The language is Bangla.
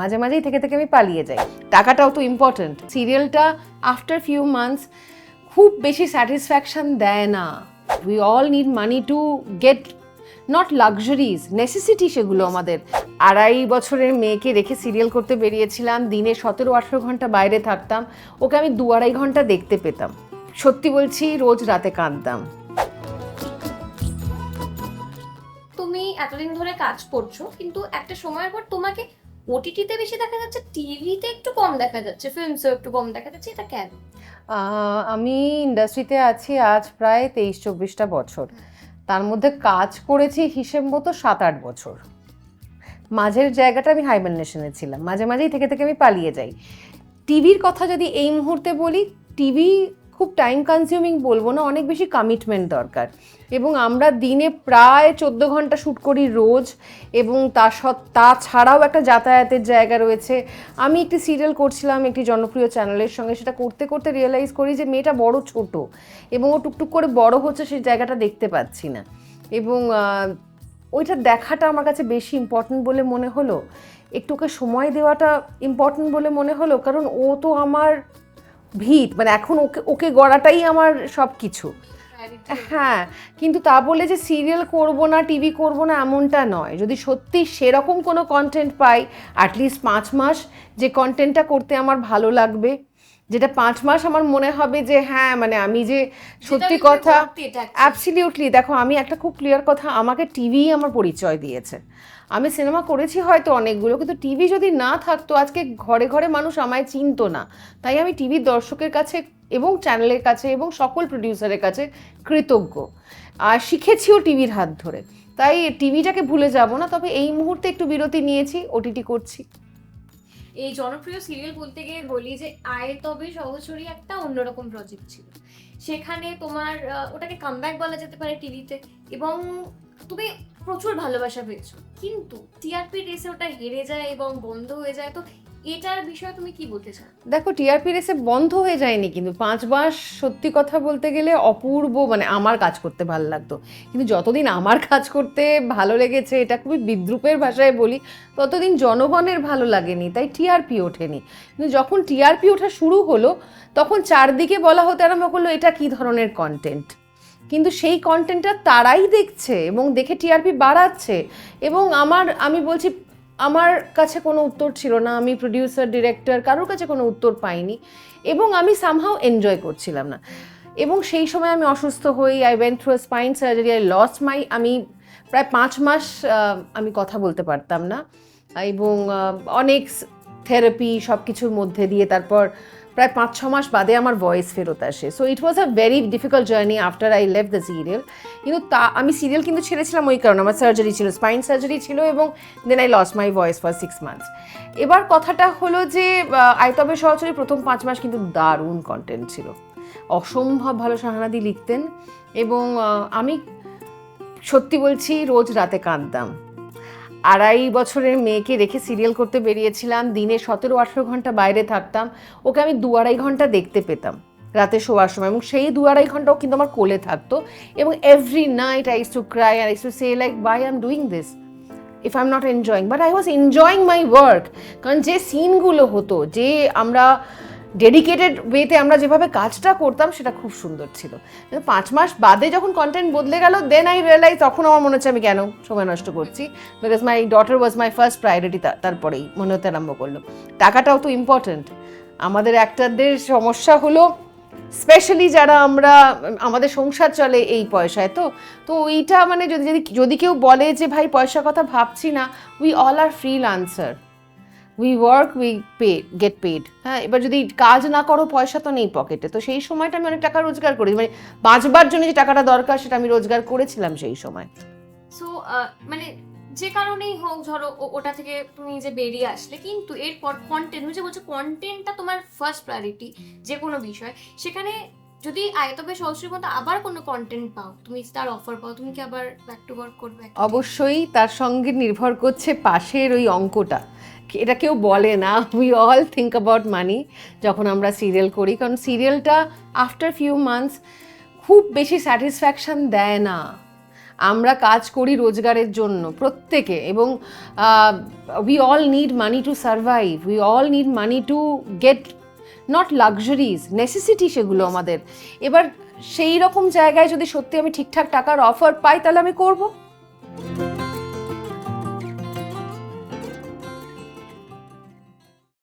মাঝে মাঝেই থেকে থেকে আমি পালিয়ে যাই। টাকাটাও তো ইম্পর্ট্যান্ট সিরিয়ালটা আফটার ফিউ মান্থস খুব বেশি স্যাটিসফ্যাকশন দেয় না। We all need money to get not luxuries necessity সেগুলো আমাদের। আড়াই বছরের মেয়েকে রেখে সিরিয়াল করতে বেরিয়েছিলাম, দিনে সতেরো আঠেরো ঘণ্টা বাইরে থাকতাম, ওকে আমি দু আড়াই ঘণ্টা দেখতে পেতাম। সত্যি বলছি, রোজ রাতে কাঁদতাম। তুমি এতদিন ধরে কাজ করছ, কিন্তু একটা সময়ের পর তোমাকে ওটিটিতে বেশি দেখা যাচ্ছে টিভিতে একটু কম দেখা যাচ্ছে ফিল্মসও একটু কম দেখা যাচ্ছে এটা কেন? আমি ইন্ডাস্ট্রিতে আছি আজ প্রায় তেইশ চব্বিশটা বছর তার মধ্যে কাজ করেছি হিসেব মতো সাত আট বছর। মাঝের জায়গাটা আমি হাইবেনেশনে ছিলাম। মাঝে মাঝেই থেকে থেকে আমি পালিয়ে যাই। টিভির কথা যদি এই মুহূর্তে বলি টিভি খুব টাইম কনজিউমিং বলব না, অনেক বেশি কমিটমেন্ট দরকার। এবং আমরা দিনে প্রায় চোদ্দ ঘণ্টা শ্যুট করি রোজ, এবং তা তাছাড়াও একটা যাতায়াতের জায়গা রয়েছে। আমি একটি সিরিয়াল করছিলাম একটি জনপ্রিয় চ্যানেলের সঙ্গে, সেটা করতে করতে রিয়েলাইজ করি যে মেয়েটা বড় ছোট, এবং ও টুকটুক করে বড় হচ্ছে সেই জায়গাটা দেখতে পাচ্ছি না। এবং ওইটা দেখাটা আমার কাছে বেশি ইম্পর্টেন্ট বলে মনে হলো। একটু ওকে সময় দেওয়াটা ইম্পর্টেন্ট বলে মনে হলো, কারণ ও তো আমার ভিত মানে এখন ওকে ওকে গড়াটাই আমার সব কিছু হ্যাঁ কিন্তু তা বলে যে সিরিয়াল করব না, টিভি করব না, এমনটা নয়। যদি সত্যি সেরকম কোনো কন্টেন্ট পাই অ্যাটলিস্ট পাঁচ মাস যে কন্টেন্টটা করতে আমার ভালো লাগবে যেটা পাঁচ মাস আমার মনে হবে যে হ্যাঁ মানে আমি যে সত্যি কথা। অ্যাবসলিউটলি দেখো আমি একটা খুব ক্লিয়ার কথা আমাকে টিভি আমার পরিচয় দিয়েছে। আমি সিনেমা করেছি হয়তো অনেকগুলো কিন্তু টিভি যদি না থাকতো আজকে ঘরে ঘরে মানুষ আমায় চিনতো না। তাই আমি টিভির দর্শকের কাছে এবং চ্যানেলের কাছে এবং সকল প্রডিউসারের কাছে কৃতজ্ঞ। আর শিখেছিও টিভির হাত ধরে। তাই টিভিটাকে ভুলে যাব না তবে এই মুহূর্তে একটু বিরতি নিয়েছি ওটিটি করছি। এই জনপ্রিয় সিরিয়াল বলতে গিয়ে বলি যে আয় তবে সহচরী একটা অন্যরকম প্রজেক্ট ছিল। সেখানে তোমার ওটাকে কামব্যাক বলা যেতে পারে টিভিতে এবং তুমি প্রচুর ভালোবাসা পেয়েছ। কিন্তু টিআরপি রেসে ওটা হেরে যায় এবং বন্ধ হয়ে যায়। তো এটার বিষয়ে তুমি কি বলতে চাও? দেখো টিআরপি রেসে বন্ধ হয়ে যায়নি কিন্তু পাঁচ মাস সত্যি কথা বলতে গেলে অপূর্ব মানে আমার কাজ করতে ভালো লাগতো। কিন্তু যতদিন আমার কাজ করতে ভালো লেগেছে, এটা খুবই বিদ্রুপের ভাষায় বলি, ততদিন জনগণের ভালো লাগেনি, তাই টিআরপি ওঠেনি। কিন্তু যখন টিআরপি ওঠা শুরু হলো, তখন চারদিকে বলা হতে আরম্ভ করল, এটা কী ধরনের কন্টেন্ট কিন্তু সেই কন্টেন্টটা তারাই দেখছে এবং দেখে টিআরপি বাড়াচ্ছে। এবং আমার, আমি বলছি আমার কাছে কোনো উত্তর ছিল না, আমি প্রডিউসার ডিরেক্টর কারোর কাছে কোনো উত্তর পাইনি এবং আমি সামহাও এনজয় করছিলাম না। এবং সেই সময় আমি অসুস্থ হই I went through spine surgery I lost my আমি প্রায় পাঁচ মাস আমি কথা বলতে পারতাম না। এবং অনেক থেরাপি সব কিছুর মধ্যে দিয়ে তারপর প্রায় পাঁচ, ছ মাস বাদে আমার ভয়েস ফেরত আসে। So it was a very difficult journey after I Lev the serial কিন্তু তা, আমি সিরিয়াল কিন্তু ছেড়েছিলাম ওই কারণে। আমার সার্জারি ছিল স্পাইন সার্জারি ছিল এবং then I lost my voice for six months এবার কথাটা হলো যে আয়তবে সহচরী প্রথম পাঁচ মাস কিন্তু দারুণ কন্টেন্ট ছিল। অসম্ভব ভালো সাহানাদি লিখতেন এবং আমি সত্যি বলছি, রোজ রাতে কাঁদতাম। আড়াই বছরের মেয়েকে রেখে সিরিয়াল করতে বেরিয়েছিলাম। দিনে সতেরো আঠেরো ঘণ্টা বাইরে থাকতাম। ওকে আমি দু আড়াই ঘণ্টা দেখতে পেতাম রাতে শোয়ার সময় এবং সেই দু আড়াই ঘন্টাও কিন্তু আমার কোলে থাকতো এবং every night I to cry I to say like by I am doing this if I am not enjoying but I was enjoying my work কারণ যে সিনগুলো হতো, যে আমরা ডেডিকেটেড ওয়েতে আমরা যেভাবে কাজটা করতাম, সেটা খুব সুন্দর ছিল। পাঁচ মাস বাদে যখন কন্টেন্ট বদলে গেল দেন আই রিয়েলাইজ তখন আমার মনে হচ্ছে আমি কেন সময় নষ্ট করছি? Because my daughter was my first priority তারপরেই মনে হতে আরম্ভ করল। টাকাটাও তো ইম্পর্ট্যান্ট আমাদের একটাদের সমস্যা হলো স্পেশালি যারা আমরা, আমাদের সংসার চলে এই পয়সায়, তো? তো ওইটা মানে যদি যদি যদি কেউ বলে যে, ভাই, পয়সার কথা ভাবছি না we all are freelancer we work we pay get paid হ্যাঁ এবার যদি কাজ না করো, পয়সা তো নেই পকেটে তো সেই সময়টা আমি অনেক টাকা রোজগার করি। মানে বাঁচবার জন্য যে টাকাটা দরকার, সেটা আমি রোজগার করেছিলাম সেই সময়। সো মানে যে কারণেই হোক, ধরো ওটা থেকে তুমি যে বেরিয়ে আসলে, কিন্তু এরপর কন্টেন্ট তুমি যে বলছো কন্টেন্টটা তোমার ফার্স্ট প্রায়োরিটি যে কোনো বিষয়, সেখানে যদি আয়তবে সহস্রীর মতো আবার কোনো কন্টেন্ট পাও, তুমি তার অফার পাও, তুমি কি আবার ব্যাক টু ওয়ার্ক করবে অবশ্যই তার সঙ্গে নির্ভর করছে পাশের ওই অঙ্কটা। এটা কেউ বলে না we all think about money যখন আমরা সিরিয়াল করি, কারণ সিরিয়ালটা আফটার ফিউ মান্থস খুব বেশি স্যাটিসফ্যাকশন দেয় না। আমরা কাজ করি রোজগারের জন্য প্রত্যেকে এবং we all need money to survive we all need money to get not luxuries necessity সেগুলো আমাদের। এবার সেই রকম জায়গায় যদি সত্যি আমি ঠিকঠাক টাকার অফার পাই তাহলে আমি করব।